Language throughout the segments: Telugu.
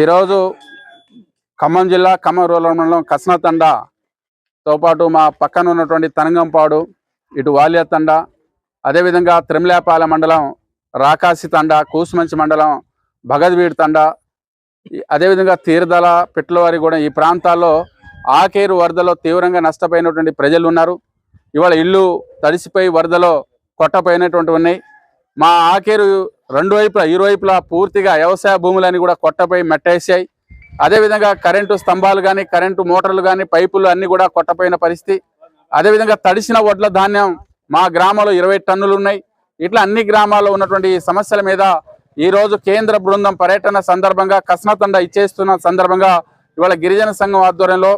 ఈరోజు ఖమ్మం జిల్లా ఖమ్మం రూరల్ మండలం కస్నతండతో పాటు మా పక్కన ఉన్నటువంటి తనంగంపాడు ఇటు వాల్య తండ అదేవిధంగా త్రిమలాపాల మండలం రాకాసి తండ కూసుమంచి మండలం భగద్వీడ్ తండ అదేవిధంగా తీర్థల పిట్లవారి కూడా ఈ ప్రాంతాల్లో ఆకేరు వరదలో తీవ్రంగా నష్టపోయినటువంటి ప్రజలు ఉన్నారు. ఇవాళ ఇల్లు తడిసిపోయి వరదలో కొట్టపోయినటువంటి ఉన్నాయి. మా ఆకేరు రెండు వైపులా ఇరువైపులా పూర్తిగా వ్యవసాయ భూములని కూడా కొట్టపోయి మెట్టేసాయి. అదేవిధంగా కరెంటు స్తంభాలు కానీ కరెంటు మోటార్లు కానీ పైపులు అన్నీ కూడా కొట్టపోయిన పరిస్థితి. అదేవిధంగా తడిసిన వడ్ల ధాన్యం మా గ్రామంలో ఇరవై టన్నులు ఉన్నాయి. ఇట్లా అన్ని గ్రామాల్లో ఉన్నటువంటి సమస్యల మీద ఈరోజు కేంద్ర బృందం పర్యటన సందర్భంగా కసనతండ ఇచ్చేస్తున్న సందర్భంగా ఇవాళ గిరిజన సంఘం ఆధ్వర్యంలో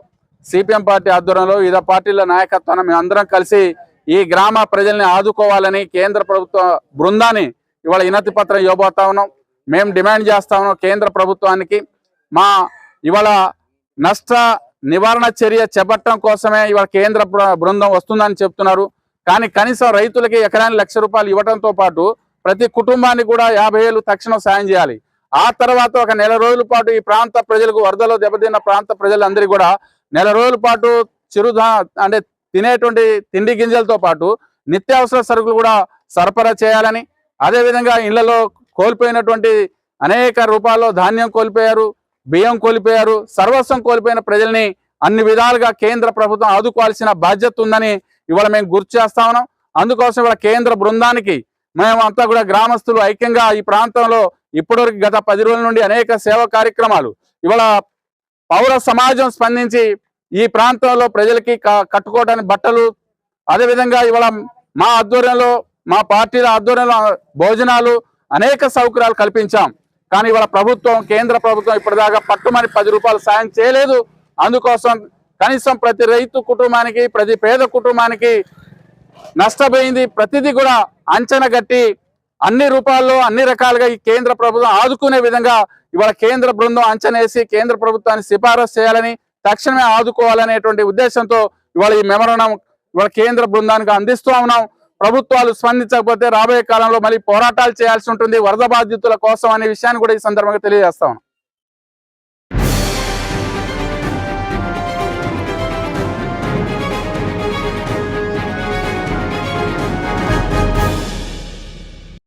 సిపిఎం పార్టీ ఆధ్వర్యంలో వివిధ పార్టీల నాయకత్వాన్ని మేము అందరం కలిసి ఈ గ్రామ ప్రజల్ని ఆదుకోవాలని కేంద్ర ప్రభుత్వ బృందాన్ని ఇవాళ వినతి పత్రం ఇవ్వబోతా ఉన్నాం. మేము డిమాండ్ చేస్తా ఉన్నాం కేంద్ర ప్రభుత్వానికి. మా ఇవాళ నష్ట నివారణ చర్య చేపట్టడం కోసమే ఇవాళ కేంద్ర బృందం వస్తుందని చెప్తున్నారు. కానీ కనీసం రైతులకి ఎకరానికి లక్ష రూపాయలు ఇవ్వడంతో పాటు ప్రతి కుటుంబానికి కూడా యాభై వేలు తక్షణం సాయం చేయాలి. ఆ తర్వాత ఒక నెల రోజుల పాటు ఈ ప్రాంత ప్రజలకు వరదలో దెబ్బతిన్న ప్రాంత ప్రజలందరికీ కూడా నెల రోజుల పాటు చిరుధా అంటే తినేటువంటి తిండి గింజలతో పాటు నిత్యావసర సరుకులు కూడా సరఫరా చేయాలని అదేవిధంగా ఇళ్ళలో కోల్పోయినటువంటి అనేక రూపాల్లో ధాన్యం కోల్పోయారు బియ్యం కోల్పోయారు సర్వస్వం కోల్పోయిన ప్రజల్ని అన్ని విధాలుగా కేంద్ర ప్రభుత్వం ఆదుకోవాల్సిన బాధ్యత ఉందని ఇవాళ మేము గుర్తు చేస్తా ఉన్నాం. అందుకోసం ఇవాళ కేంద్ర బృందానికి మేము అంతా కూడా గ్రామస్తులు ఐక్యంగా ఈ ప్రాంతంలో ఇప్పటివరకు గత పది రోజుల నుండి అనేక సేవ కార్యక్రమాలు ఇవాళ పౌర సమాజం స్పందించి ఈ ప్రాంతంలో ప్రజలకి క- కట్టుకోవడానికి బట్టలు అదేవిధంగా ఇవాళ మా ఆధ్వర్యంలో మా పార్టీల ఆధ్వర్యంలో భోజనాలు అనేక సౌకర్యాలు కల్పించాం. కానీ ఇవాళ ప్రభుత్వం కేంద్ర ప్రభుత్వం ఇప్పటిదాకా పట్టుమని పది రూపాయలు సాయం చేయలేదు. అందుకోసం కనీసం ప్రతి రైతు కుటుంబానికి ప్రతి పేద కుటుంబానికి నష్టపోయింది. ప్రతిదీ కూడా అంచనా గట్టి అన్ని రూపాల్లో అన్ని రకాలుగా ఈ కేంద్ర ప్రభుత్వం ఆదుకునే విధంగా ఇవాళ కేంద్ర బృందం అంచనేసి కేంద్ర ప్రభుత్వాన్ని సిఫారసు చేయాలని తక్షణమే ఆదుకోవాలనేటువంటి ఉద్దేశంతో ఇవాళ ఈ మెమరణం ఇవాళ కేంద్ర బృందానికి అందిస్తూ ఉన్నాం. ప్రభుత్వాలు స్పందించకపోతే రాబోయే కాలంలో మళ్ళీ పోరాటాలు చేయాల్సి ఉంటుంది వరద బాధితుల కోసం అనే విషయాన్ని కూడా ఈ సందర్భంగా తెలియజేస్తా